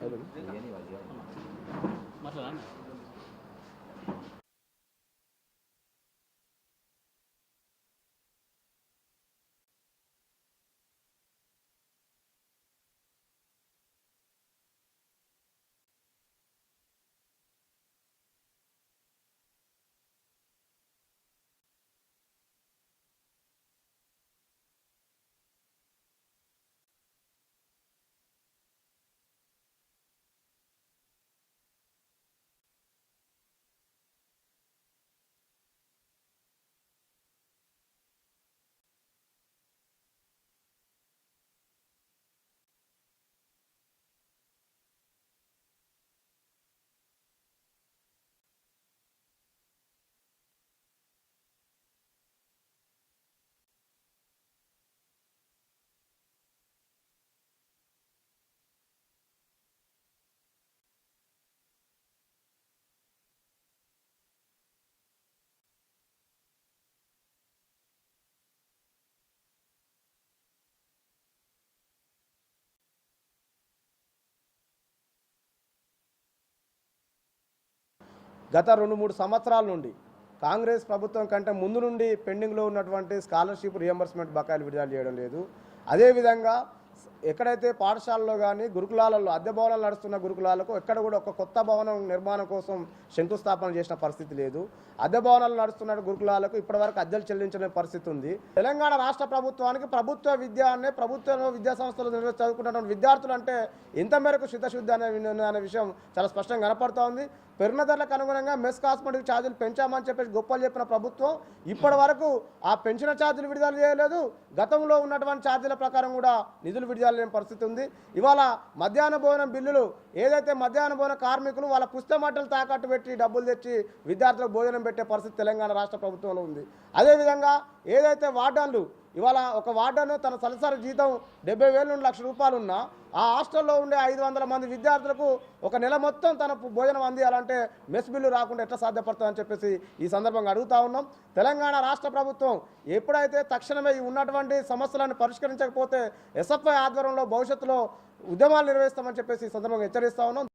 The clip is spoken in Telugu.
没有，没有，没有，没有。గత రెండు మూడు సంవత్సరాల నుండి కాంగ్రెస్ ప్రభుత్వం కంటే ముందు నుండి పెండింగ్లో ఉన్నటువంటి స్కాలర్షిప్ రియంబర్స్మెంట్ బకాయిలు విడుదల చేయడం లేదు. అదేవిధంగా ఎక్కడైతే పాఠశాలలో కానీ గురుకులాలలో అద్దె భవనాలు నడుస్తున్న గురుకులాలకు ఎక్కడ కూడా ఒక కొత్త భవనం నిర్మాణం కోసం శంకుస్థాపన చేసిన పరిస్థితి లేదు. అద్దె భవనాలు నడుస్తున్న గురుకులాలకు ఇప్పటివరకు అద్దెలు చెల్లించిన పరిస్థితి ఉంది. తెలంగాణ రాష్ట్ర ప్రభుత్వానికి ప్రభుత్వ విద్య అనే ప్రభుత్వ విద్యా సంస్థలు నిర్వహించి చదువుకున్నటువంటి విద్యార్థులు అంటే ఎంత మేరకు శుద్ధశుద్ధి అనే అనే విషయం చాలా స్పష్టంగా కనపడుతూ ఉంది. పెరిగిన ధరలకు అనుగుణంగా మెస్ కాస్మెటిక్ ఛార్జీలు పెంచామని చెప్పేసి గొప్పలు చెప్పిన ప్రభుత్వం ఇప్పటి వరకు ఆ పెంచిన ఛార్జీలు విడుదల చేయలేదు. గతంలో ఉన్నటువంటి ఛార్జీల ప్రకారం కూడా నిధులు విడుదల లేని పరిస్థితి ఉంది. ఇవాళ మధ్యాహ్న భోజనం బిల్లులు ఏదైతే మధ్యాహ్న భోజన కార్మికులు వాళ్ళ పుస్తమట్టలు తాకట్టు పెట్టి డబ్బులు తెచ్చి విద్యార్థులకు భోజనం పెట్టే పరిస్థితి తెలంగాణ రాష్ట్ర ప్రభుత్వంలో ఉంది. అదేవిధంగా ఏదైతే వార్డన్లు ఇవాళ ఒక వార్డను తన సలసరి జీతం డెబ్బై వేల నుండి లక్ష రూపాయలు ఉన్నా ఆ హాస్టల్లో ఉండే ఐదు వందల మంది విద్యార్థులకు ఒక నెల మొత్తం తన భోజనం అందియాలంటే మెస్ బిల్లు రాకుండా ఎట్లా సాధ్యపడుతుందని చెప్పేసి ఈ సందర్భంగా అడుగుతా ఉన్నాం. తెలంగాణ రాష్ట్ర ప్రభుత్వం ఎప్పుడైతే తక్షణమే ఉన్నటువంటి సమస్యలను పరిష్కరించకపోతే ఎస్ఎఫ్ఐ ఆధ్వర్యంలో భవిష్యత్తులో ఉద్యమాలు నిర్వహిస్తామని చెప్పేసి ఈ సందర్భంగా హెచ్చరిస్తా ఉన్నాం.